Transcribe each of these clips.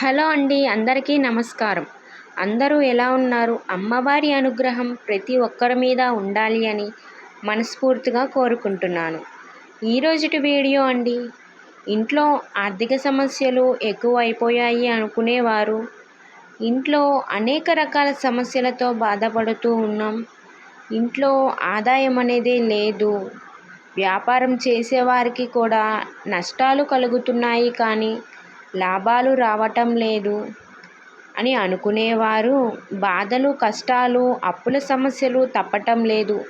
Hello అండి అందరికీ నమస్కారం. అందరూ ఎలా ఉన్నారు? అమ్మవారి అనుగ్రహం ప్రతి ఒక్కరి మీద ఉండాలి అని మనస్ఫూర్తిగా కోరుకుంటున్నాను. ఈరోజుటి వీడియో అండి ఇంట్లో ఆర్థిక సమస్యలు ఎక్కువ అయిపోయాయి అనుకునేవారు. ఇంట్లో అనేక రకాల సమస్యలతో బాధపడుతూ ఉన్నాం. ఇంట్లో ఆదాయం అనేది లేదు. వ్యాపారం చేసేవారికి కూడా నష్టాలు కలుగుతున్నాయి కానీ లాభాలు రావటం లేదు అని అనుకునేవారు. బాధలు కష్టాలు అప్పుల సమస్యలు తప్పటం లేదు.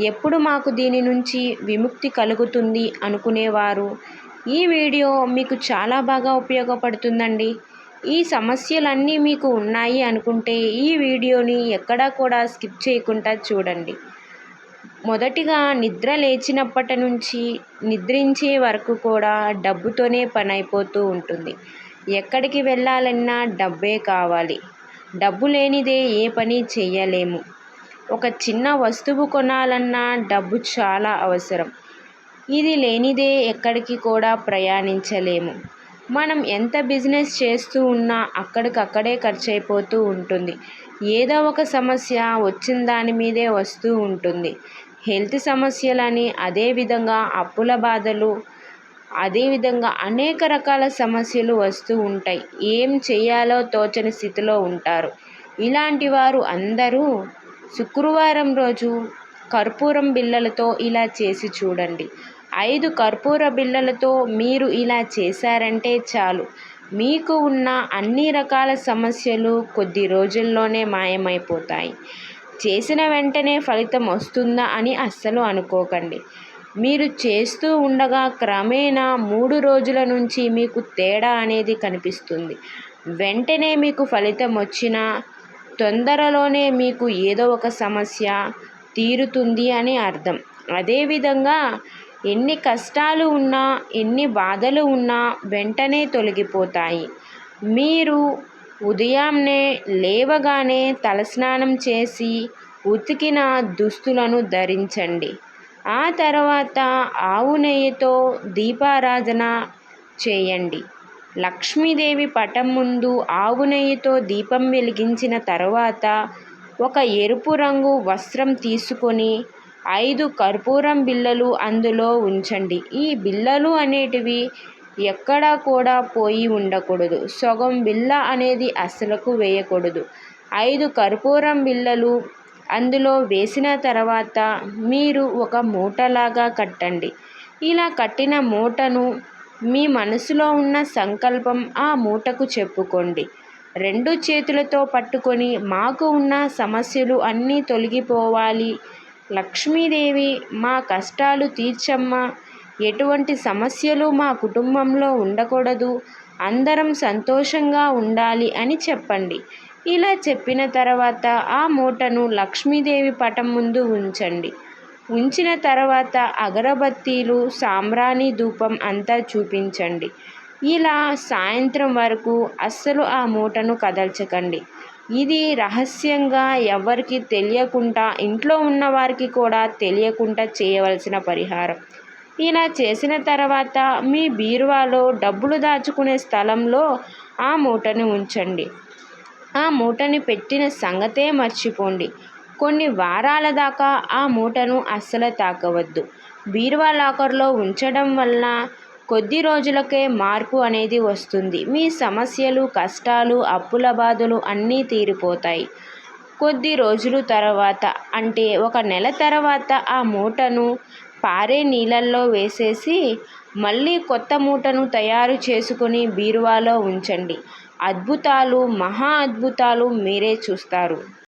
ఎప్పుడు మాకు దీని నుంచి విముక్తి కలుగుతుంది అనుకునేవారు. ఈ వీడియో మీకు చాలా బాగా ఉపయోగపడుతుందండి. ఈ సమస్యలన్నీ మీకు ఉన్నాయి అనుకుంటే ఈ వీడియోని ఎక్కడా కూడా స్కిప్ చేయకుండా చూడండి. మొదటిగా నిద్ర లేచినప్పటి నుంచి నిద్రించే వరకు కూడా డబ్బుతోనే పని అయిపోతూ ఉంటుంది. ఎక్కడికి వెళ్ళాలన్నా డబ్బే కావాలి. డబ్బు లేనిదే ఏ పని చేయలేము ఒక చిన్న వస్తువు కొనాలన్నా డబ్బు చాలా అవసరం. ఇది లేనిదే ఎక్కడికి కూడా ప్రయాణించలేము. మనం ఎంత బిజినెస్ చేస్తూ ఉన్నా అక్కడికక్కడే ఖర్చు అయిపోతూ ఉంటుంది. ఏదో ఒక సమస్య వచ్చిన దాని మీదే వస్తూ ఉంటుంది. హెల్త్ సమస్యలని అదేవిధంగా అప్పుల బాధలు అదేవిధంగా అనేక రకాల సమస్యలు వస్తూ ఉంటాయి. ఏం చేయాలో తోచని స్థితిలో ఉంటారు. ఇలాంటి వారు అందరూ శుక్రవారం రోజు కర్పూరం బిళ్ళలతో ఇలా చేసి చూడండి. ఐదు కర్పూర బిళ్ళలతో మీరు ఇలా చేశారంటే చాలు. మీకు ఉన్న అన్ని రకాల సమస్యలు కొద్ది రోజుల్లోనే మాయమైపోతాయి. చేసిన వెంటనే ఫలితం వస్తుందా అని అస్సలు అనుకోకండి. మీరు చేస్తూ ఉండగా క్రమేణా మూడు రోజుల నుంచి మీకు తేడా అనేది కనిపిస్తుంది. వెంటనే మీకు ఫలితం వచ్చినా తొందరలోనే మీకు ఏదో ఒక సమస్య తీరుతుంది అని అర్థం. అదేవిధంగా ఎన్ని కష్టాలు ఉన్నా ఎన్ని బాధలు ఉన్నా వెంటనే తొలగిపోతాయి. మీరు ఉదయాన్నే లేవగానే తలస్నానం చేసి ఉతికిన దుస్తులను ధరించండి. ఆ తర్వాత ఆవు నెయ్యితో దీపారాధన చేయండి. లక్ష్మీదేవి పటం ముందు ఆవు నెయ్యితో దీపం వెలిగించిన తర్వాత ఒక ఎరుపు రంగు వస్త్రం తీసుకొని ఐదు కర్పూరం బిళ్ళలు అందులో ఉంచండి. ఈ బిళ్ళలు అనేటివి ఎక్కడా కూడా పోయి ఉండకూడదు. సగం బిళ్ళ అనేది అసలకు వేయకూడదు. ఐదు కర్పూరం బిళ్ళలు అందులో వేసిన తర్వాత మీరు ఒక మూటలాగా కట్టండి. ఇలా కట్టిన మూటను మీ మనసులో ఉన్న సంకల్పం ఆ మూటకు చెప్పుకోండి. రెండు చేతులతో పట్టుకొని మాకు ఉన్న సమస్యలు అన్నీ తొలగిపోవాలి. లక్ష్మీదేవి మా కష్టాలు తీర్చమ్మ. ఎటువంటి సమస్యలు మా కుటుంబంలో ఉండకూడదు. అందరం సంతోషంగా ఉండాలి అని చెప్పండి. ఇలా చెప్పిన తర్వాత ఆ మూటను లక్ష్మీదేవి పటం ముందు ఉంచండి. ఉంచిన తర్వాత అగరబత్తీలు సాంబ్రాణి ధూపం అంతా చూపించండి. ఇలా సాయంత్రం వరకు అస్సలు ఆ మూటను కదల్చకండి. ఇది రహస్యంగా ఎవరికి తెలియకుండా ఇంట్లో ఉన్న వారికి కూడా తెలియకుండా చేయవలసిన పరిహారం. ఇలా చేసిన తర్వాత మీ బీరువాలో డబ్బులు దాచుకునే స్థలంలో ఆ మూటను ఉంచండి. ఆ మూటని పెట్టిన సంగతే మర్చిపోండి. కొన్ని వారాల దాకా ఆ మూటను అస్సలు తాకవద్దు. బీరువా లాకర్లో ఉంచడం వలన కొద్ది రోజులకే మార్పు అనేది వస్తుంది. మీ సమస్యలు కష్టాలు అప్పుల బాధలు అన్నీ తీరిపోతాయి. కొద్ది రోజులు తర్వాత అంటే ఒక నెల తర్వాత ఆ మూటను పారే నీళ్ళల్లో వేసేసి మళ్ళీ కొత్త మూటను తయారు చేసుకుని బీరువాలో ఉంచండి. అద్భుతాలు మహా అద్భుతాలు మీరే చూస్తారు.